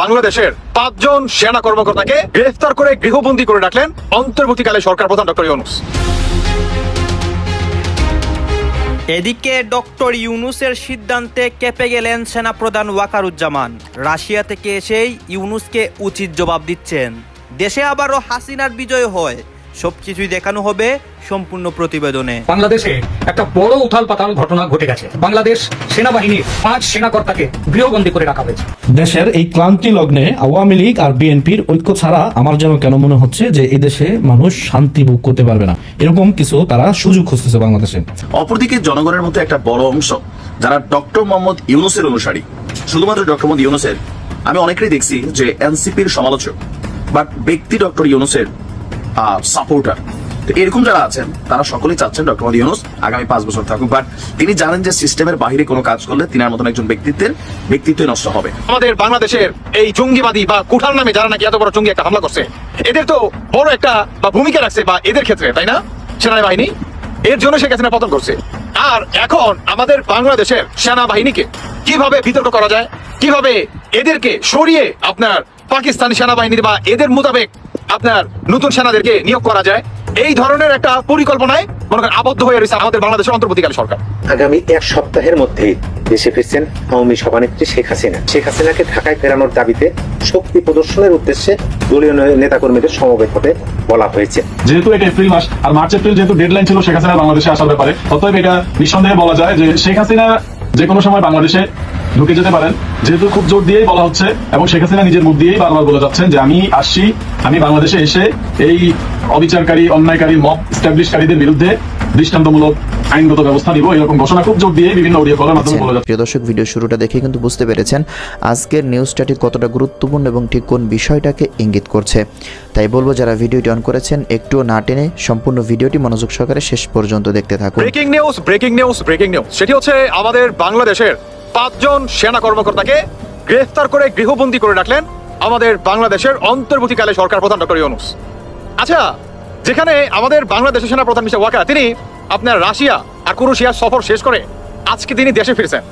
বাংলাদেশের পাঁচজন সেনা কর্মকর্তাকে গ্রেফতার করে গৃহবন্দী করে রাখলেন অন্তর্বর্তীকালে সরকার প্রধান ডক্টর ইউনুস। এদিকে ডক্টর ইউনুসের সিদ্ধান্তে কেঁপে গেলেন সেনাপ্রধান ওয়াকারুজ্জামান। রাশিয়া থেকে এসেই ইউনুসকে উচিত জবাব দিচ্ছেন। দেশে আবারও হাসিনার বিজয় হয়। সবকিছুই দেখানো হবে সম্পূর্ণ প্রতিবেদনে। বাংলাদেশে একটা বড় উথাল পাতাল ঘটনা ঘটে গেছে। বাংলাদেশ সেনাবাহিনীর পাঁচ সেনাকর্তাকে গৃহবন্দী করে রাখা হয়েছে। দেশের এই ক্লান্তি লগ্নে আওয়ামী লীগ আর বিএনপির ঐক্য ছাড়া আমার যেন কেন মনে হচ্ছে যে এই দেশে মানুষ শান্তি ভোগ করতে পারবে না। এরকম কিছু তারা সুযোগ খুঁজতেছে বাংলাদেশে। অপরদিকে জনগণের মধ্যে একটা বড় অংশ যারা ডক্টর মোহাম্মদ ইউনুসের অনুসারী শুধুমাত্র ডক্টর মোহাম্মদ ইউনুসের আমি অনেকেরই দেখছি যে এনসিপির সমালোচক বাট ব্যক্তি ডক্টর ইউনুসের সাপোর্টার তো এরকম যারা আছেন, তারা সকলেই চাচ্ছেন ডক্টর মোহাম্মদ ইউনুস আগামী পাঁচ বছর থাকুক। বাট তিনি জানেন যে সিস্টেমের বাইরে কোনো কাজ করলে তিনার মতন একজন ব্যক্তিত্বের ব্যক্তিত্বই নষ্ট হবে। আমাদের বাংলাদেশের এই জঙ্গিবাদী বা কুঠার নামে যারা নাকি এত বড় জঙ্গি একটা হামলা করছে, এদের তো বড় একটা বা ভূমিকা রাখছে বা এদের ক্ষেত্রে, তাই না? সেনাবাহিনী, এর জন্য সে শেখ হাসিনা পতন করছে। আর এখন আমাদের বাংলাদেশের সেনাবাহিনীকে কীভাবে বিতর্ক করা যায়, কীভাবে এদেরকে সরিয়ে আপনার পাকিস্তানি সেনাবাহিনীর বা এদের মোতাবেক আপনার নতুন সেনাদেরকে নিয়োগ করা যায়। এই ধরনের একটা পরিকল্পনায় মনে করেন আবদ্ধ হয়ে রয়েছে আমাদের বাংলাদেশের অন্তর্বর্তীকালে সরকার। আগামী এক সপ্তাহের মধ্যেই দেশে ফিরছেন আওয়ামী সভানেত্রী শেখ হাসিনা। শেখ হাসিনাকে ঢাকায় ফেরানোর দাবিতে শক্তি প্রদর্শনের উদ্দেশ্যে দলীয় নেতাকর্মীদের সমবেত হতে বলা হয়েছে। যেহেতু এটা এপ্রিল মাস আর মার্চ এপ্রিল যেহেতু ডেডলাইন ছিল শেখ হাসিনা বাংলাদেশে আসার ব্যাপারে অতএব এটা নিঃসন্দেহে বলা যায় যে শেখ হাসিনা যে কোনো সময় বাংলাদেশে ঢুকে যেতে পারেন। যেহেতু খুব জোর দিয়েই বলা হচ্ছে এবং শেখ হাসিনা নিজের মুখ দিয়েই বারবার বলে যাচ্ছেন যে আমি আসছি, আমি বাংলাদেশে এসে এই অবিচারকারী, অন্যায়কারী, মব স্ট্যাবলিশকারীদের বিরুদ্ধে দৃষ্টান্তমূলক আইনগত ব্যবস্থা নিব এরকম ঘোষণা খুব জোর দিয়ে বিভিন্ন অডিও কলের মাধ্যমে বলে যাচ্ছে। প্রিয় দর্শক ভিডিও শুরুটা দেখে কিন্তু বুঝতে পেরেছেন আজকের নিউজটাটি কতটা গুরুত্বপূর্ণ এবং ঠিক কোন বিষয়টাকে ইঙ্গিত করছে। তাই বলব যারা ভিডিওটি অন করেছেন একটুও না টেনে সম্পূর্ণ ভিডিওটি মনোযোগ সহকারে শেষ পর্যন্ত দেখতে থাকুন। Breaking news breaking news breaking news সেটি হচ্ছে আমাদের বাংলাদেশের পাঁচজন সেনা কর্মকর্তাকে গ্রেফতার করে গৃহবন্দী করে রাখলেন আমাদের বাংলাদেশের অন্তর্বর্তীকালে সরকার প্রধান ডক্টর ইউনুস। আচ্ছা যেখানে আমাদের বাংলাদেশের সেনা প্রধান মিস্টার ওয়াকা তিনি আপনার রাশিয়া আর কুরুশিয়ার সফর শেষ করে আজকে তিনি দেশে ফিরছেন।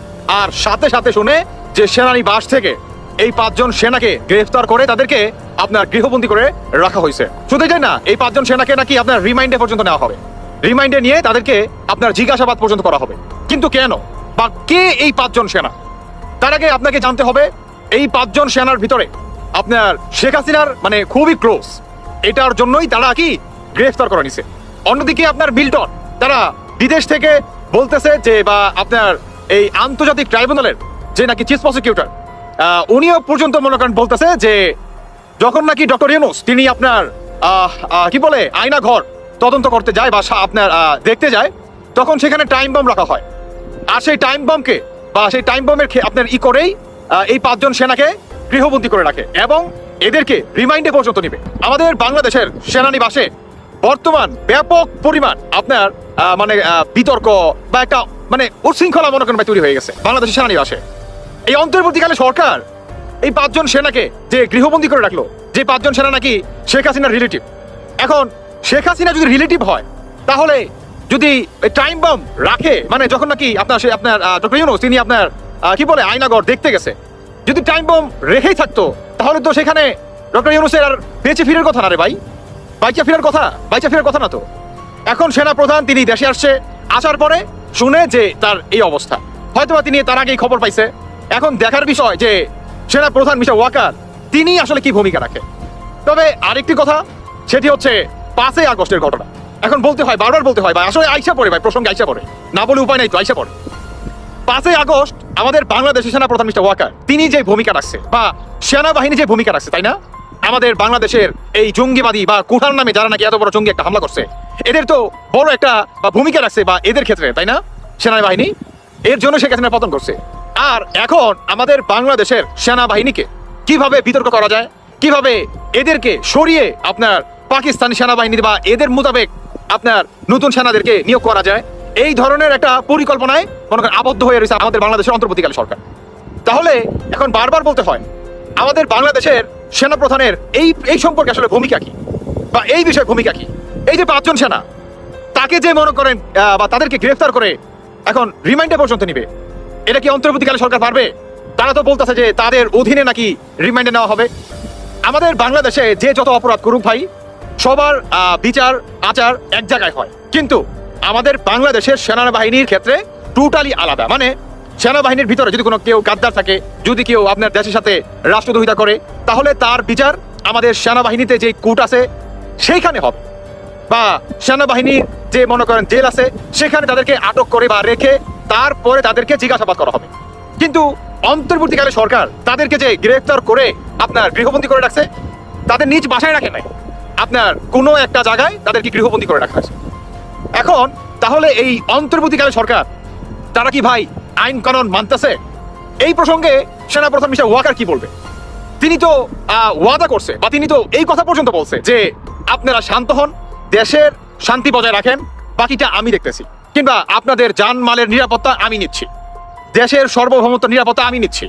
আর সাথে সাথে শুনে যে সেনানিবাস থেকে এই পাঁচজন সেনাকে গ্রেফতার করে তাদেরকে আপনার গৃহবন্দী করে রাখা হয়েছে। শুধু এটাই না, এই পাঁচজন সেনাকে নাকি আপনার রিমাইন্ডে পর্যন্ত নেওয়া হবে। রিমাইন্ডে নিয়ে তাদেরকে আপনার জিজ্ঞাসাবাদ পর্যন্ত করা হবে। কিন্তু কেন? বা কে এই পাঁচজন সেনা? তার আগে আপনাকে জানতে হবে, এই পাঁচজন সেনার ভিতরে আপনার শেখ হাসিনার মানে খুবই ক্লোজ এটার জন্যই তারা কি গ্রেফতার করে নিছে। অন্যদিকে আপনার বিল্টন তারা বিদেশ থেকে বলতেছে যে, বা আপনার এই আন্তর্জাতিক ট্রাইব্যুনালের যে নাকি চিফ প্রসিকিউটর উনিও পর্যন্ত মনে করেন বলতেছে যে, যখন নাকি ডক্টর ইউনুস, তিনি আপনার কি বলে আয়না ঘর তদন্ত করতে যায় বা আপনার দেখতে যায়, তখন সেখানে টাইম বম রাখা হয়। আর সেই টাইম বমকে, বা সেই টাইম বমের আপনার ই করেই এই পাঁচজন সেনাকে গৃহবন্দী করে রাখে এবং এদেরকে রিমাইন্ডে পর্যন্ত নিবে। আমাদের বাংলাদেশের সেনানিবাসে বর্তমান ব্যাপক পরিমাণ আপনার মানে বিতর্ক বা একটা মানে উচ্ছৃঙ্খলা মনে করেন তৈরি হয়ে গেছে। বাংলাদেশের সেনানিবাসে এই অন্তর্বর্তীকালে সরকার, এই পাঁচজন সেনাকে যে গৃহবন্দী করে রাখল, যে পাঁচজন সেনা নাকি শেখ হাসিনার রিলেটিভ এখন, শেখ হাসিনা যদি রিলেটিভ হয়, তাহলে যদি টাইম বম রাখে মানে যখন নাকি আপনার সে, আপনার ডক্টর ইউনুস, তিনি আপনার কি বলে আয়নাগর দেখতে গেছে, যদি টাইম বম রেখেই থাকতো, তাহলে তো সেখানে ডক্টর ইউনুসের আর বেঁচে ফিরের কথা না রে ভাই। বাইচা ফেরার কথা, বাইচা ফিরার কথা না তো। এখন সেনা প্রধান তিনি দেশে আসছে। আসার পরে শুনে যে তার এই অবস্থা। হয়তোবা তিনি তার আগেই খবর পাইছে। এখন দেখার বিষয় যে সেনা প্রধান মিস্টার ওয়াকার, তিনি আসলে কি ভূমিকা রাখে? তবে আরেকটি কথা, সেটি হচ্ছে পাঁচই আগস্টের ঘটনা। এখন বলতে হয়, বারবার বলতে হয় ভাই, আসলে আইসা পড়ে ভাই, প্রসঙ্গে আইসা পড়ে। না বলে উপায় নাই তো, আইসা পড়ে। পাঁচই আগস্ট আমাদের বাংলাদেশের সেনা প্রধান মিস্টার ওয়াকার, তিনি যে ভূমিকা রাখছে, বা সেনাবাহিনী যে ভূমিকা রাখছে, তাই না? আমাদের বাংলাদেশের এই জঙ্গিবাদী বা কুঠার নামে যারা নাকি এত বড় জঙ্গি একটা হামলা করছে, এদের তো বড় একটা বা ভূমিকা রাখছে বা এদের ক্ষেত্রে, তাই না? সেনাবাহিনী, এর জন্য শেখ হাসিনা পতন করছে। আর এখন আমাদের বাংলাদেশের সেনাবাহিনীকে কীভাবে বিতর্ক করা যায়, কীভাবে এদেরকে সরিয়ে আপনার পাকিস্তানি সেনাবাহিনী বা এদের মোতাবেক আপনার নতুন সেনাদেরকে নিয়োগ করা যায়, এই ধরনের একটা পরিকল্পনায় মনে করেন আবদ্ধ হয়ে রয়েছে আমাদের বাংলাদেশের অন্তর্বর্তীকালে সরকার। তাহলে এখন বারবার বলতে হয়, আমাদের বাংলাদেশের সেনা প্রধানের এই এই সম্পর্কে আসলে ভূমিকা কি? বা এই বিষয়ে ভূমিকা কি? এই যে পাঁচজন সেনা, তাকে যে মনে করেন বা তাদেরকে গ্রেফতার করে এখন রিমাইন্ডে পর্যন্ত নিবে, এটা কি অন্তর্বর্তীকালে সরকার পারবে? তারা তো বলতেছে যে তাদের অধীনে নাকি রিমাইন্ডে নেওয়া হবে। আমাদের বাংলাদেশে যে যত অপরাধ করুক ভাই, সবার বিচার, আচার এক জায়গায় হয়। কিন্তু আমাদের বাংলাদেশের সেনাবাহিনীর ক্ষেত্রে টোটালি আলাদা। মানে সেনাবাহিনীর ভিতরে যদি কোনো কেউ গাদ্দার থাকে, যদি কেউ আপনার দেশের সাথে রাষ্ট্রদ্রোহিতা করে তাহলে তার বিচার আমাদের সেনাবাহিনীতে যে কুট আছে, সেইখানে হবে। বা সেনাবাহিনীর যে মনে করেন জেল আছে, সেখানে তাদেরকে আটক করে বা রেখে তারপরে তাদেরকে জিজ্ঞাসাবাদ করা হবে। কিন্তু অন্তর্বর্তীকালে সরকার তাদেরকে যে গ্রেফতার করে আপনার গৃহবন্দী করে রাখছে, তাদের নিজ বাসায় রাখে নাই। আপনার কোনো একটা জায়গায় তাদেরকে গৃহবন্দী করে রাখা হয়েছে। এখন তাহলে এই অন্তর্বর্তীকালে সরকার, তারা কি ভাই আইন কানুন মানতেছে? এই প্রসঙ্গে সেনাপ্রধান মিস্টার ওয়াকার কি বলবে? তিনি তো ওয়াদা করছে, বা তিনি তো এই কথা পর্যন্ত বলছে যে আপনারা শান্ত হন, দেশের শান্তি বজায় রাখেন, বাকিটা আমি দেখতেছি। কিংবা আপনাদের জানমালের নিরাপত্তা আমি নিচ্ছি। দেশের সার্বভৌমত্ব নিরাপত্তা আমি নিচ্ছি।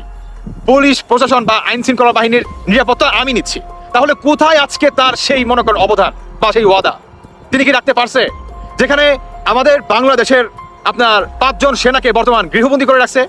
পুলিশ, প্রশাসন বা আইন শৃঙ্খলা বাহিনীর নিরাপত্তা আমি নিচ্ছি। তাহলে কোথায় আজকে তার সেই মনে করেন অবদান বা সেই ওয়াদা? তিনি কি রাখতে পারছে? যেখানে আমাদের বাংলাদেশের আপনার পাঁচজন সেনাকে বর্তমান গৃহবন্দী করে রাখছে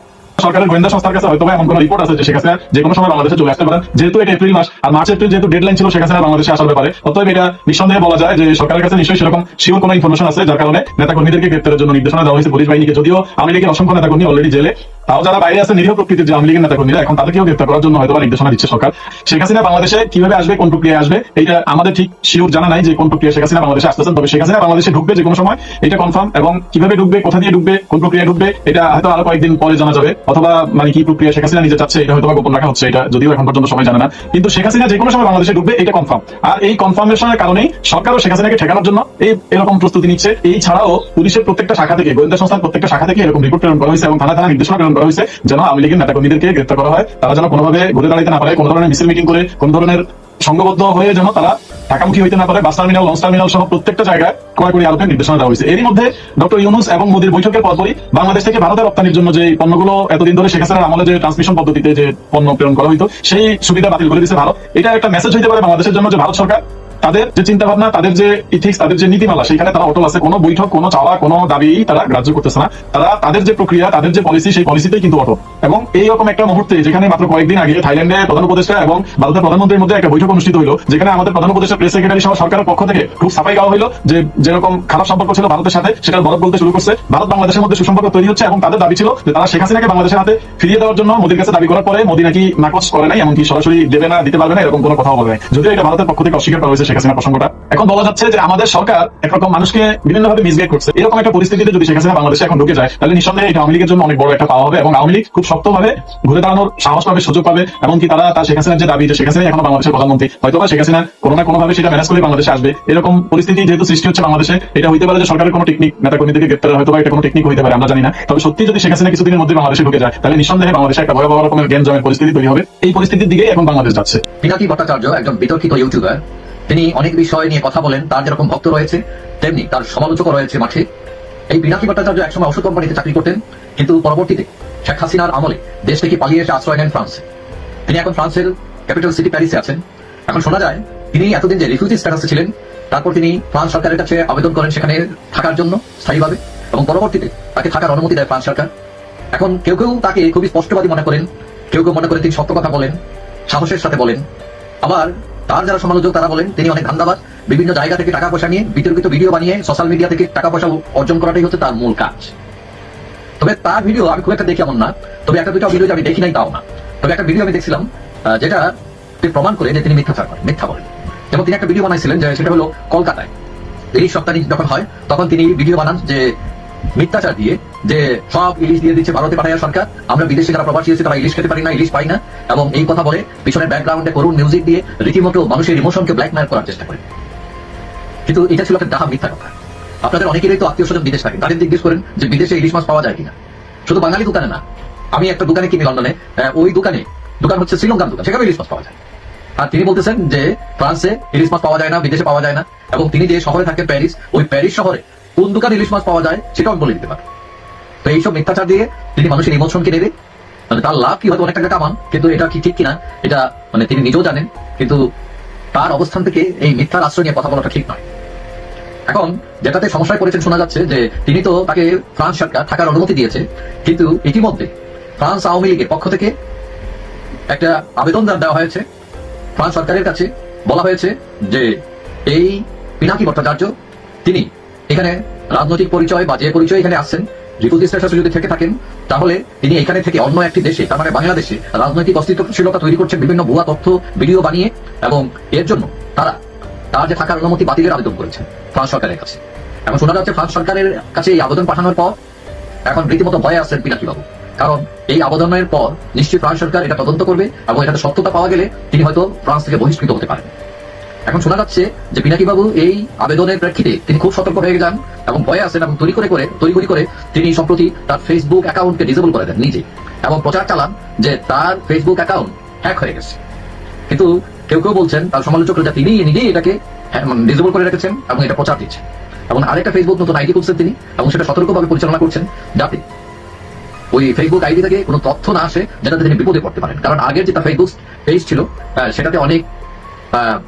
সরকারের গোয়েন্দা সংস্থার কাছে হয়তো এমন কোনো রিপোর্ট আছে যে হাসিনা যে কোনো সময় বাংলাদেশে চলে আসতে পারেন। যেহেতু এটা এপ্রিল মাস, আর মার্চ এপ্রিল যেহেতু ডেডলাইন ছিল হাসিনা বাংলাদেশে আসার ব্যাপারে, অতএব এটা নিঃসন্দেহে বলা যায় যে সরকারের কাছে নিশ্চয়ই সেরকম শিওর কোনো ইনফরমেশন আছে, যার কারণে নেতাকর্মীদেরকে গ্রেপ্তারের জন্য নির্দেশনা দেওয়া হয়েছে পুলিশ বাহিনীকে। যদিও আমেরিকার অসংখ্য নেতাকর্মী অলরেডি জেলে। তাও যারা বাইরে আছে, নিরীহ প্রকৃতির আওয়ামী লীগের নেতাকর্মীরা, এখন তাদেরকেও গ্রেপ্তার করার জন্য হয়তো নির্দেশনা দিচ্ছে সরকার। শেখ হাসিনা বাংলাদেশে কীভাবে আসবে, কোন প্রক্রিয়ায় আসবে এটা আমাদের ঠিক শিওর জানা নাই যে কোন প্রক্রিয়া শেখ হাসিনা বাংলাদেশে আসতেছেন। তবে শেখ হাসিনা বাংলাদেশে ঢুকবে যে কোনো সময়, এটা কনফার্ম এবং কীভাবে ঢুকবে, কোথা দিয়ে ঢুকবে, কোন প্রক্রিয়া ঢুকবে, এটা হয়তো আরও কয়েকদিন পরে জানা যাবে। অথবা মানে কি প্রক্রিয়া শেখ হাসিনা নিজে চাচ্ছে এটা হয়তো গোপন রাখা হচ্ছে, এটা যদিও এখন পর্যন্ত সবাই জানে না। কিন্তু শেখ হাসিনা যে কোনো সময় বাংলাদেশে ঢুকবে, এটা কনফার্ম আর এই কনফার্মেশনের কারণেই সরকারও শেখ হাসিনাকে ঠেকানোর জন্য এই এরকম প্রস্তুতি নিচ্ছে। এই ছাড়াও পুলিশের প্রত্যেকটা শাখা থেকে, গোয়েন্দা সংস্থার প্রত্যেকটা শাখা থেকে এরকম রিপোর্ট প্রেরণ করা হয়েছে এবং থানা থানা নির্দেশনা করা হয়েছে, যেন আওয়ামী লীগের নেতাকর্মীদেরকে গ্রেপ্তার করা হয়। তারা যেন কোনোভাবে ঘুরে দাঁড়াইতে না পারে, কোনো ধরনের মিছিল মিটিং করে, কোন ধরনের সংঘবদ্ধ হয়ে যেন তারা ঢাকামুখী হইতে না পারে। বাস টার্মিনাল, লঞ্চ টার্মিনাল সহ প্রত্যেকটা জায়গায় কড়াকড়ি আলোকে নির্দেশনা দেওয়া হয়েছে। এরই মধ্যে ডক্টর ইউনুস এবং মোদীর বৈঠকের পরপরই বাংলাদেশ থেকে ভারতের রপ্তানির জন্য যে পণ্যগুলো এতদিন ধরে শেখ হাসিনার আমলে যে ট্রান্সমিশন পদ্ধতিতে যে পণ্য প্রেরণ করা হইতো, সেই সুবিধা বাতিল করে দিয়েছে ভারত। এটা একটা মেসেজ হইতে পারে বাংলাদেশের জন্য যে ভারত সরকার তাদের যে চিন্তা ভাবনা তাদের যে ইথিক্স তাদের যে নীতিমালা সেখানে তারা অটল আছে। কোনো বৈঠক, কোনো চাওয়া, কোনো দাবি তারা গ্রাহ্য করতেছে না। তারা তাদের যে প্রক্রিয়া, তাদের যে পলিসি সেই পলিসিতেই কিন্তু অটল। এবং এইরকম একটা মুহূর্তে, যেখানে মাত্র কয়েকদিন আগে থাইল্যান্ডে প্রধান উপদেষ্টা এবং ভারতের প্রধানমন্ত্রীর মধ্যে একটা বৈঠক অনুষ্ঠিত হলো যেখানে আমাদের প্রধান উপদেষ্টা, প্রেস সেক্রেটারি সহ সরকারের পক্ষ থেকে খুব সাফাই গাওয়া হলো যে যেরকম খারাপ সম্পর্ক ছিল ভারতের সাথে সেটা বরফ বলতে শুরু করছে। ভারত বাংলাদেশের মধ্যে সুসম্পর্ক তৈরি হচ্ছে এবং তাদের দাবি ছিল যে তারা শেখ হাসিনাকে বাংলাদেশের হাতে ফিরিয়ে দেওয়ার জন্য মোদীর কাছে দাবি করার পরে মোদী নাকি নাকচ করে নাই, এমনকি সরাসরি দেবে না, দিতে পারবে না, এরকম কোনো কথা বলে যদিও এটা ভারতের পক্ষ থেকে অস্বীকার করা হয়েছে শেখ হাসিনা প্রসঙ্গটা। এখন বলা যাচ্ছে যে আমাদের সরকার একরকম মানুষকে বিভিন্ন ভাবে মিসগাইড করছে। এরকম একটা পরিস্থিতিতে যদি শেখ হাসিনা বাংলাদেশে এখন ঢুকে যায়, তাহলে নিঃসন্দেহে এটা আওয়ামী লীগের জন্য অনেক বড় একটা পাওয়া হবে এবং আওয়ামী লীগ খুব শক্তভাবে ঘুরে দাঁড়ানোর সাহস পাবে, সুযোগ পাবে, এমনকি তারা তার শেখ হাসিনার যে দাবি যে শেখ হাসিনা এখন বাংলাদেশের প্রধানমন্ত্রী হয়তো বা শেখ হাসিনা কোনো না সেটা ম্যানেজ করে বাংলাদেশে আসবে। এরকম পরিস্থিতি যেহেতু সৃষ্টি হচ্ছে বাংলাদেশে, এটা হইতে পারে যে সরকারের কোনো টেকনিক নেতা কর্মীদেরকে গ্রেপ্তার হয়তো বা এটা কোনো টেকনিক হইতে পারে, আমরা জানি না। তবে সত্যি যদি শেখ হাসিনা কিছুদিনের মধ্যে বাংলাদেশে ঢুকে যায়, তাহলে নিঃসন্দেহে বাংলাদেশে একটা ভয়াবহ রকমের জ্ঞান জমের পরিস্থিতি তৈরি হবে। এই পরিস্থিতির দিকে এখন বাংলাদেশ যাচ্ছে। পিনাকি ভট্টাচার্য একজন বিতর্কিত ইউটিউবার তিনি অনেক বিষয় নিয়ে কথা বলেন, তার যেরকম ভক্ত রয়েছে, তেমনি তার সমালোচক রয়েছে মাঠে। এই পিনাকি ভট্টাচার্য একসময় ওষুধ কোম্পানিতে চাকরি করতেন, কিন্তু পরবর্তীতে শেখ হাসিনার আমলে দেশ থেকে পালিয়ে এসে আশ্রয় নেন ফ্রান্সে। তিনি এখন ফ্রান্সের ক্যাপিটাল সিটি প্যারিসে আছেন। এখন শোনা যায়, তিনি এতদিন যে রিফিউজি স্ট্যাটাসে ছিলেন, তারপর তিনি ফ্রান্স সরকারের কাছে আবেদন করেন সেখানে থাকার জন্য স্থায়ীভাবে, এবং পরবর্তীতে তাকে থাকার অনুমতি দেয় ফ্রান্স সরকার। এখন কেউ কেউ তাকে খুবই স্পষ্টবাদী মনে করেন, কেউ কেউ মনে করেন তিনি সত্য কথা বলেন, সাহসের সাথে বলেন। আবার তার যারা সমালোচক তারা বলেন, তিনি অনেক ধান্দাবাজ। বিভিন্ন জায়গা থেকে টাকা পয়সা নিয়ে বিতর্কিত ভিডিও বানিয়ে সোশ্যাল মিডিয়া থেকে টাকা পয়সা অর্জন করাটাই হচ্ছে তার মূল কাজ। তবে তার ভিডিও আমি খুব একটা দেখি এমন না, তবে একটা দুটো ভিডিও আমি দেখি নাই তাও না। তবে একটা ভিডিও আমি দেখছিলাম যেটা প্রমাণ করে যে তিনি মিথ্যাচার করেন, মিথ্যা বলেন। এবং তিনি একটা ভিডিও বানাইছিলেন যে সেটা হলো কলকাতায়। ইলিশ সপ্তাহে যখন হয়, তখন তিনি ভিডিও বানান যে মিথ্যাচার দিয়ে যে সব ইলিশ দিয়ে দিচ্ছে ভারতে পাঠায় সরকার। আমরা বিদেশে যারা প্রবাসী আছে, তারা ইলিশ খেতে পারি না, ইলিশ পাই না। এবং এই কথা বলে পিছনের ব্যাকগ্রাউন্ডে করুন মিউজিক দিয়ে রীতিমতো মানুষের ইমোশনকে ব্ল্যাকমেল করার চেষ্টা করে। কিন্তু এটা ছিল একটা ডাহা মিথ্যা কথা। আপনাদের অনেকেরই তো আত্মীয় স্বজন বিদেশ থাকে। তাদের জিজ্ঞেস করেন যে বিদেশে ইলিশ মাছ পাওয়া যায় কিনা। শুধু বাঙালি দোকানে না, আমি একটা দোকানে কিনি লন্ডনে। ওই দোকানে, দোকান হচ্ছে শ্রীলঙ্কান দোকান সেখানে ইলিশ মাছ পাওয়া যায়। আর তিনি বলতেছেন যে ফ্রান্সে ইলিশ মাছ পাওয়া যায় না, বিদেশে পাওয়া যায় না। এবং তিনি যে শহরে থাকেন প্যারিস, ওই প্যারিস শহরে কোন দোকানে ইলিশ মাছ পাওয়া যায়, সেটাও আমি বলে দিতে পারি তো এইসব মিথ্যাচার দিয়ে তিনি মানুষের ইমোশনকে নেবে মানে তার লাভ কি? হয়তো অনেক টাকা কামান কিন্তু এটা কি ঠিক কিনা, এটা মানে তিনি নিজেও জানেন, কিন্তু তার অবস্থান থেকে এই মিথ্যার আশ্রয় নিয়ে কথা বলাটা ঠিক নয়। এখন যেটাতে সমস্যায় পড়েছেন শোনা যাচ্ছে যে তিনি তো তাকে ফ্রান্স সরকার থাকার অনুমতি দিয়েছে, কিন্তু ইতিমধ্যে ফ্রান্স আওয়ামী লীগের পক্ষ থেকে একটা আবেদন দেওয়া হয়েছে। ফ্রান্স সরকারের কাছে বলা হয়েছে যে এই পিনাকি ভট্টাচার্য, তিনি এখানে রাজনৈতিক পরিচয় বা যে পরিচয় এখানে আসছেন রিফিউজি স্ট্যাটাসে যদি থেকে থাকেন, তাহলে তিনি এখানে থেকে অন্য একটি দেশে, তার মানে বাংলাদেশে, রাজনৈতিক অস্তিত্বশীলতা তৈরি করছেন বিভিন্ন ভুয়া তথ্য, ভিডিও বানিয়ে, এবং এর জন্য তারা তার যে থাকার অনুমতি বাতিলের আবেদন করেছেন ফ্রান্স সরকারের কাছে। এখন শোনা যাচ্ছে ফ্রান্স সরকারের কাছে এই আবেদন পাঠানোর পর এখন রীতিমতো ভয়ে আসছেন পিনাকি বাবু। কারণ এই আবেদনের পর নিশ্চয়ই ফ্রান্স সরকার এটা তদন্ত করবে, এবং এটাতে সত্যতা পাওয়া গেলে তিনি হয়তো ফ্রান্স থেকে বহিষ্কৃত হতে পারেন। এখন শোনা যাচ্ছে যে বাবু এই আবেদনের প্রেক্ষিতে তিনি খুব সতর্ক হয়ে যান এবং ভয়ে আসেন এবং তৈরি করে করে তৈরি করে তিনি সম্প্রতি তার ফেসবুক অ্যাকাউন্টকে ডিসেবল করে দেন নিজে। এবং প্রচার চালান যে তার ফেসবুক অ্যাকাউন্ট হ্যাক হয়ে গেছে। কিন্তু কেউ কেউ বলছেন, তার সমালোচকরা তিনি নিজেই এটাকে ডিসেবল করে রেখেছেন এবং এটা প্রচার দিচ্ছেন। এবং আরেকটা ফেসবুক নতুন আইডি খুলছেন তিনি এবং সেটা সতর্কভাবে পরিচালনা করছেন যাতে ওই ফেসবুক আইডি থেকে কোনো তথ্য না আসে, যেটাতে তিনি বিপদে পড়তে পারেন। কারণ আগের যে তার ফেসবুক পেজ ছিল সেটাতে অনেক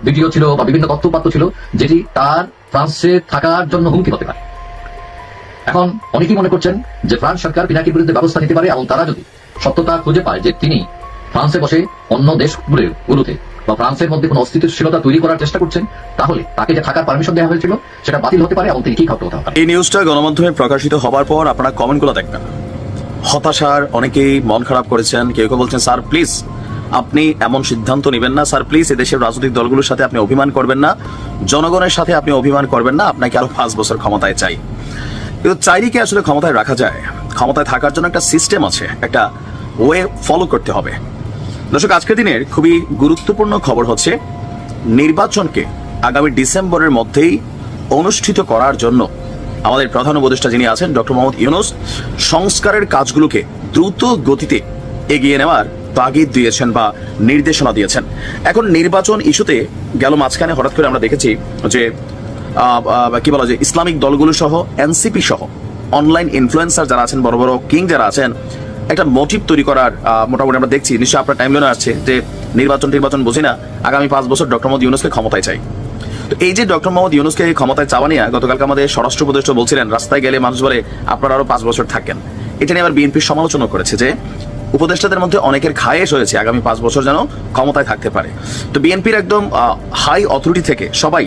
ভিডিও ছিল বা বিভিন্ন তথ্যপাত্র ছিল যেটি তার ফ্রান্সে থাকার জন্য হুমকি হতে পারে। এখন অনেকেই মনে করছেন যে ফ্রান্স সরকার পিনাকির বিরুদ্ধে ব্যবস্থা নিতে পারে এবং তারা যদি সত্যতা খুঁজে পায় যে তিনি ফ্রান্সে বসে অন্য দেশগুলোতে বা ফ্রান্সের মধ্যে কোনো অস্তিত্বশীলতা তৈরি করার চেষ্টা করছেন, তাহলে তাকে যে থাকার পারমিশন দেওয়া হয়েছিল সেটা বাতিল হতে পারে এবং তিনি কি খাদ্য হতে পারে এই নিউজটা গণমাধ্যমে প্রকাশিত হবার পর আপনারা কমেন্টগুলো দেখবেন। হতাশার অনেকেই মন খারাপ করেছেন, কেউ কেউ বলছেন, স্যার প্লিজ আপনি এমন সিদ্ধান্ত নেবেন না, স্যার, প্লিজ এদেশের রাজনৈতিক দলগুলোর সাথে আপনি অভিমান করবেন না, জনগণের সাথে আপনি অভিমান করবেন না, আপনাকে আরও পাঁচ বছর ক্ষমতায় চাই। কিন্তু চাইলে কি আসলে ক্ষমতায় রাখা যায়, ক্ষমতায় থাকার জন্য একটা সিস্টেম আছে, একটা ওয়ে ফলো করতে হবে। দর্শক, আজকের দিনের খুবই গুরুত্বপূর্ণ খবর হচ্ছে, নির্বাচনকে আগামী ডিসেম্বরের মধ্যেই অনুষ্ঠিত করার জন্য আমাদের প্রধান উপদেষ্টা যিনি আছেন, ডক্টর মোহাম্মদ ইউনুস, সংস্কারের কাজগুলোকে দ্রুত গতিতে এগিয়ে নেওয়ার তাগিদ দিয়েছেন বা নির্দেশনা দিয়েছেন। এখন নির্বাচন ইস্যুতে গেল মাঝখানে হঠাৎ করে আমরা দেখেছি যে কি বলা যায়, ইসলামিক দলগুলো সহ, এনসিপি সহ, অনলাইন ইনফ্লুয়েন্সার যারা আছেন, বড় বড় কিং যারা আছেন, একটা মোটিভ তৈরি করার মোটামুটি আমরা দেখছি। নিশ্চয়ই আপনার টাইম লাইনে আসছে যে নির্বাচন নির্বাচন বুঝি না, আগামী পাঁচ বছর ডক্টর মোহাম্মদ ইউনুসকে ক্ষমতায় চাই। তো এই যে ডক্টর মোহাম্মদ ইউনুসকে ক্ষমতায় চাওয়া নিয়ে গতকালকে আমাদের স্বরাষ্ট্র উপদেষ্টা বলছিলেন, রাস্তায় গেলে মানুষ বলে আপনারা আরও পাঁচ বছর থাকেন। এটা নিয়ে আবার বিএনপির সমালোচনা করেছে যে উপদেষ্টাদের মধ্যে অনেকের খায়েশ হয়েছে আগামী পাঁচ বছর যেন ক্ষমতায় থাকতে পারে। তো বিএনপির একদম হাই অথরিটি থেকে সবাই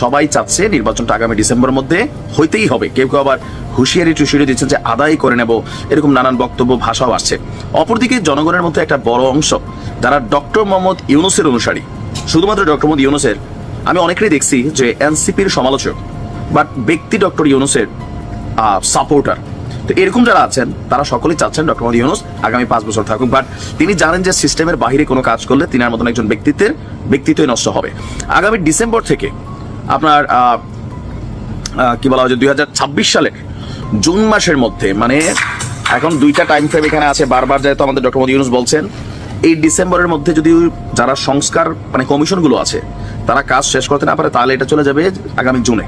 সবাই চাচ্ছে নির্বাচনটা আগামী ডিসেম্বর মধ্যে হইতেই হবে। কেউ কেউ আবার হুঁশিয়ারি টুশিয়ারি দিচ্ছেন যে আদায় করে নেব, এরকম নানান বক্তব্য, ভাষাও আসছে। অপরদিকে জনগণের মধ্যে একটা বড় অংশ, যারা ডক্টর মোহাম্মদ ইউনুসের অনুসারী। শুধুমাত্র ডক্টর মোহাম্মদ ইউনুসের, আমি অনেকেরই দেখছি যে এনসিপির সমালোচক বাট ব্যক্তি ডক্টর ইউনুসের সাপোর্টার তো এরকম যারা আছেন, তারা সকলেই চাচ্ছেন ডক্টর মোহাম্মদ ইউনুস আগামী পাঁচ বছর থাকুক বাট তিনি জানেন যে সিস্টেমের বাইরে কোনো কাজ করলে তিনার মতন একজন ব্যক্তিত্বের ব্যক্তিত্বই নষ্ট হবে। আগামী ডিসেম্বর থেকে আপনার কি বলা হয় যে দুই হাজার ছাব্বিশ সালের জুন মাসের মধ্যে মানে এখন দুইটা টাইম ফ্রেম এখানে আছে, বারবার যেহেতু আমাদের ডক্টর মোদী ইউনুস বলছেন, এই ডিসেম্বরের মধ্যে যদি যারা সংস্কার মানে কমিশনগুলো আছে, তারা কাজ শেষ করতে না পারে, তাহলে এটা চলে যাবে আগামী জুনে।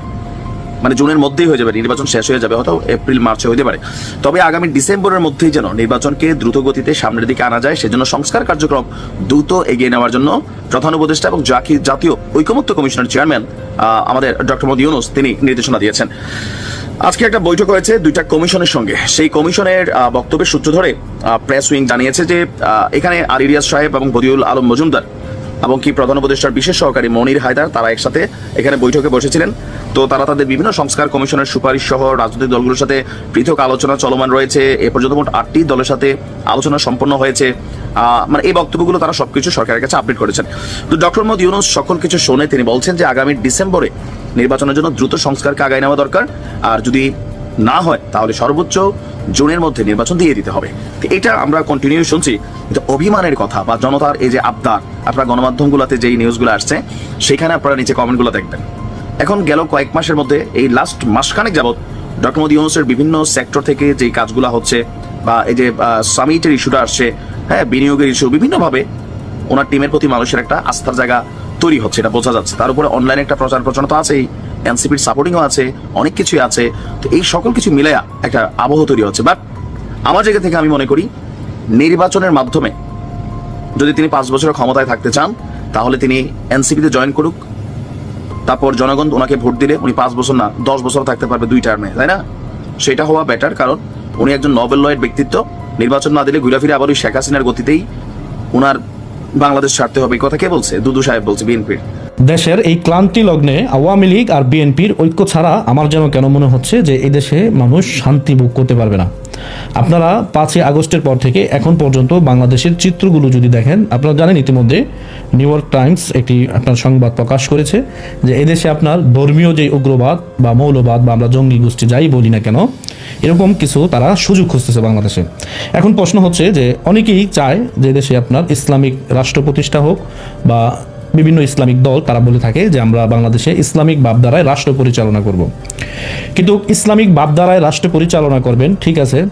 মানে জুনের মধ্যেই হয়ে যাবে, নির্বাচন শেষ হয়ে যাবে, হয়তো এপ্রিল, মার্চে হতে পারে। তবে আগামী ডিসেম্বরের মধ্যেই যেন নির্বাচনকে দ্রুত গতিতে সামনের দিকে আনা যায়, সেজন্য সংস্কার কার্যক্রম দ্রুত এগিয়ে নেওয়ার জন্য প্রধান উপদেষ্টা এবং জাতীয় ঐকমত্য কমিশনের চেয়ারম্যান আমাদের ডক্টর মোদী ইউনুস তিনি নির্দেশনা দিয়েছেন। আজকে একটা বৈঠক হয়েছে দুইটা কমিশনের সঙ্গে। সেই কমিশনের বক্তব্যের সূত্র ধরে প্রেস উইং জানিয়েছে যে এখানে আর ইলিয়াস সাহেব এবং বদিউল আলম মজুমদার এবং কি প্রধান উপদেষ্টার বিশেষ সহকারী মনির হায়দার, তারা একসাথে এখানে বৈঠকে বসেছিলেন। তো তারা তাদের বিভিন্ন সংস্কার কমিশনের সুপারিশ সহ রাজনৈতিক দলগুলোর সাথে পৃথক আলোচনা চলমান রয়েছে। এ পর্যন্ত মোট আটটি দলের সাথে আলোচনা সম্পন্ন হয়েছে। মানে এই বক্তব্যগুলো তারা সবকিছু সরকারের কাছে আপডেট করেছেন। তো ডক্টর মোদী ইউনুস সকল কিছু শুনে, তিনি বলছেন যে আগামী ডিসেম্বরে নির্বাচনের জন্য দ্রুত সংস্কারকে আগায় নেওয়া দরকার। আর যদি না হয়, তাহলে সর্বোচ্চ জুনের মধ্যে নির্বাচন দিয়ে দিতে হবে। এটা আমরা কন্টিনিউ শুনছি। অভিমানের কথা বা জনতার এই যে আবদার, আপনারা গণমাধ্যমগুলোতে যেই নিউজগুলো আসছে, সেখানে আপনারা নিচে কমেন্টগুলো দেখবেন। এখন গেল কয়েক মাসের মধ্যে, এই লাস্ট মাসখানেক যাবত ডক্টর মোদী ইউনুসের বিভিন্ন সেক্টর থেকে যেই কাজগুলো হচ্ছে বা এই যে সামিটের ইস্যুটা আসছে হ্যাঁ বিনিয়োগের ইস্যু বিভিন্নভাবে ওনার টিমের প্রতি মানুষের একটা আস্থার জায়গা তৈরি হচ্ছে, এটা বোঝা যাচ্ছে। তার উপরে অনলাইনে একটা প্রচার প্রচারণা তো আছেই। এনসিপির সাপোর্টিংও আছে, অনেক কিছুই আছে। তো এই সকল কিছু মিলে একটা আবহ তৈরি হচ্ছে। বাট আমার জায়গা থেকে আমি মনে করি, নির্বাচনের মাধ্যমে যদি তিনি পাঁচ বছরের ক্ষমতায় থাকতে চান, তাহলে তিনি এনসিপিতে জয়েন করুক। তারপর জনগণ ওনাকে ভোট দিলে উনি পাঁচ বছর না, দশ বছর থাকতে পারবে দুই টার্মে তাই না? সেটা হওয়া বেটার কারণ উনি একজন নোবেল লয়ের ব্যক্তিত্ব। নির্বাচন না দিলে ঘুরে ফিরে আবার ওই শেখ হাসিনার গতিতেই ওনার বাংলাদেশ ছাড়তে হবে। কথা কে বলছে? দুদু সাহেব বলছে, বিএনপির। দেশের এই ক্লান্তি লগ্নে আওয়ামী লীগ আর বিএনপির ঐক্য ছাড়া আমার যেন কেন মনে হচ্ছে যে এই দেশে মানুষ শান্তি ভোগ করতে পারবে না। আপনারা পাঁচই আগস্টের পর থেকে এখন পর্যন্ত বাংলাদেশের চিত্রগুলো যদি দেখেন, আপনারা জানেন ইতিমধ্যে নিউ ইয়র্ক টাইমস একটি আপনার সংবাদ প্রকাশ করেছে যে এদেশে আপনার ধর্মীয় যে উগ্রবাদ বা মৌলবাদ বা আমরা জঙ্গি গোষ্ঠী যাই বলি না কেন, এরকম কিছু তারা সুযোগ খুঁজতেছে বাংলাদেশে। এখন প্রশ্ন হচ্ছে যে অনেকেই চায় যে দেশে আপনার ইসলামিক রাষ্ট্র প্রতিষ্ঠা হোক বা বিভিন্ন ইসলামিক দল তারা বলে থাকে যে আমরা বাংলাদেশে ইসলামিক ভাবধারায় রাষ্ট্র পরিচালনা করব। কিন্তু ইসলামিক ভাবধারায় রাষ্ট্র পরিচালনা করবেন, ঠিক আছে,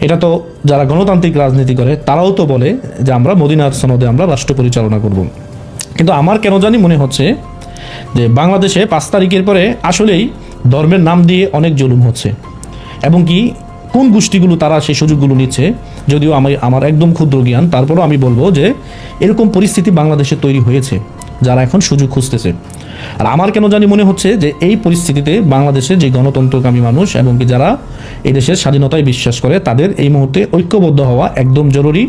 এটা তো যারা গণতান্ত্রিক রাজনীতি করে, তারাও তো বলে যে আমরা মদিনার সনদে আমরা রাষ্ট্র পরিচালনা করব। কিন্তু আমার কেন জানি মনে হচ্ছে যে বাংলাদেশে পাঁচ তারিখের পরে আসলেই ধর্মের নাম দিয়ে অনেক জুলুম হচ্ছে। এবং কি কোন গোষ্ঠীগুলো তারা সেই সুযোগগুলো নিচ্ছে, যদিও আমি আমার একদম ক্ষুদ্র জ্ঞান, তারপরেও আমি বলব যে এরকম পরিস্থিতি বাংলাদেশে তৈরি হয়েছে, যারা এখন সুযোগ খুঁজতেছে। আর আমার কেন জানি মনে হচ্ছে যে এই পরিস্থিতিতে বাংলাদেশের যে গণতন্ত্রকামী মানুষ এবং কি যারা এই দেশের স্বাধীনতায় বিশ্বাস করে, তাদের এই মুহূর্তে ঐক্যবদ্ধ হওয়া একদম জরুরি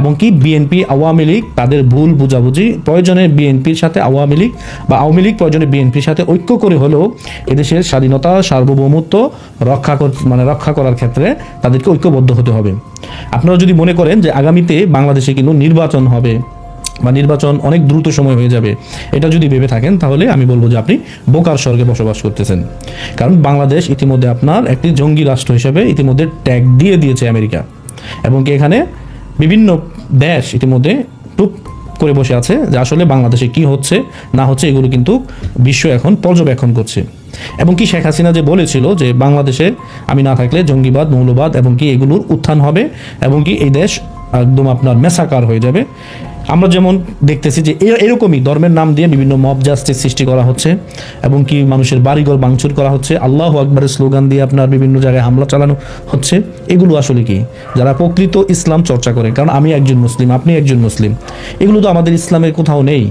এবং কি বিএনপি, আওয়ামী লীগ তাদের ভুল বুঝাবুঝি প্রয়োজনে বিএনপির সাথে আওয়ামী লীগ বা আওয়ামী লীগ প্রয়োজনে বিএনপির সাথে ঐক্য করে হলেও এদেশের স্বাধীনতা, সার্বভৌমত্ব রক্ষা মানে রক্ষা করার ক্ষেত্রে তাদেরকে ঐক্যবদ্ধ হতে হবে। আপনারা যদি মনে করেন যে আগামীতে বাংলাদেশে কিন্তু নির্বাচন হবে বা নির্বাচন অনেক দ্রুত সময় হয়ে যাবে, এটা যদি ভেবে থাকেন, তাহলে আমি বলব যে আপনি বোকার স্বর্গে বসবাস করতেছেন। কারণ বাংলাদেশ ইতিমধ্যে আপনার একটি জঙ্গি রাষ্ট্র হিসেবে ইতিমধ্যে ট্যাগ দিয়ে দিয়েছে আমেরিকা। এবং কি এখানে বিভিন্ন দেশ ইতিমধ্যে টুপ করে বসে আছে যে আসলে বাংলাদেশে কি হচ্ছে, না হচ্ছে, এগুলো কিন্তু বিশ্ব এখন পর্যবেক্ষণ করছে। এবং কি শেখ হাসিনা যে বলেছিল যে বাংলাদেশে আমি না থাকলে জঙ্গিবাদ, মৌলবাদ, এবং কি এগুলোর উত্থান হবে, এবং কি এই দেশ একদম আপনার মেসাকার হয়ে যাবে আমরা যেমন দেখতেছি যে এরকমই ধর্মের নাম দিয়ে বিভিন্ন মব জাস্টিস সৃষ্টি করা হচ্ছে এবং কি মানুষের বাড়িঘর ভাঙচুর করা হচ্ছে। আল্লাহ আকবরের স্লোগান দিয়ে আপনার বিভিন্ন জায়গায় হামলা চালানো হচ্ছে। এগুলো আসলে কি? যারা প্রকৃত ইসলাম চর্চা করে, কারণ আমি একজন মুসলিম, আপনি একজন মুসলিম, এগুলো তো আমাদের ইসলামের কোথাও নেই।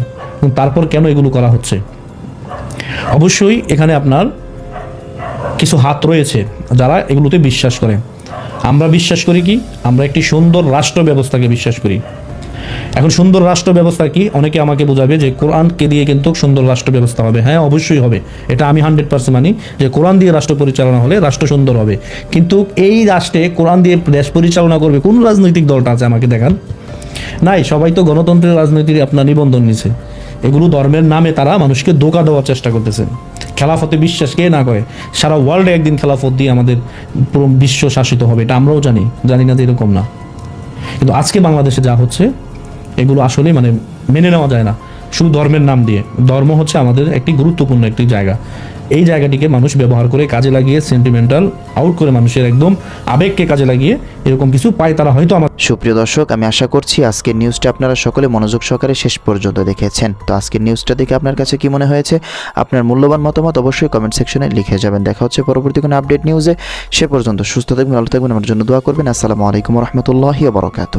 তারপর কেন এগুলো করা হচ্ছে? অবশ্যই এখানে আপনার কিছু হাত রয়েছে যারা এগুলোতে বিশ্বাস করে। আমরা বিশ্বাস করি কি? আমরা একটি সুন্দর রাষ্ট্র ব্যবস্থাকে বিশ্বাস করি। এখন সুন্দর রাষ্ট্র ব্যবস্থা কি? অনেকে আমাকে বোঝাবে যে কোরআনকে দিয়ে কিন্তু সুন্দর রাষ্ট্র ব্যবস্থা হবে। হ্যাঁ অবশ্যই হবে। এটা আমি হান্ড্রেড পার্সেন্ট মানি যে কোরআন দিয়ে রাষ্ট্র পরিচালনা হলে রাষ্ট্র সুন্দর হবে। কিন্তু এই রাষ্ট্রে কোরআন দিয়ে দেশ পরিচালনা করবে কোন রাজনৈতিক দলটা আছে আমাকে দেখান। নাই, সবাই তো গণতন্ত্রের রাজনীতির আপনার নিবন্ধন নিছে। এগুলো ধর্মের নামে তারা মানুষকে ধোকা দেওয়ার চেষ্টা করতেছে। খেলাফতে বিশ্বাস কে না করে? সারা ওয়ার্ল্ডে একদিন খেলাফত দিয়ে আমাদের পুরো বিশ্ব শাসিত হবে, এটা আমরাও জানি। জানি না যে এরকম না। কিন্তু আজকে বাংলাদেশে যা হচ্ছে এগুলো আসলে মানে মেনে নেওয়া যায় না। শুধু ধর্মের নাম দিয়ে। ধর্ম হচ্ছে আমাদের একটি গুরুত্বপূর্ণ একটি জায়গা। এই জায়গাটিকে মানুষ ব্যবহার করে কাজে লাগিয়ে সেন্টিমেন্টাল আউট করে মানুষের একদম আবেগকে কাজে লাগিয়ে এরকম কিছু পায় তারা হয়তো আমার সুপ্রিয় দর্শক, আমি আশা করছি আজকের নিউজটা আপনারা সকলে মনোযোগ সহকারে শেষ পর্যন্ত দেখেছেন। তো আজকের নিউজটা দেখে আপনার কাছে কি মনে হয়েছে? আপনার মূল্যবান মতামত অবশ্যই কমেন্ট সেকশনে লিখে যাবেন। দেখা হচ্ছে পরবর্তী কোনো আপডেট নিউজে সে পর্যন্ত সুস্থ থাকবেন, ভালো থাকবেন, আমার জন্য দোয়া করবেন। আসসালামু আলাইকুম রহমতুল্লাহি বরকাত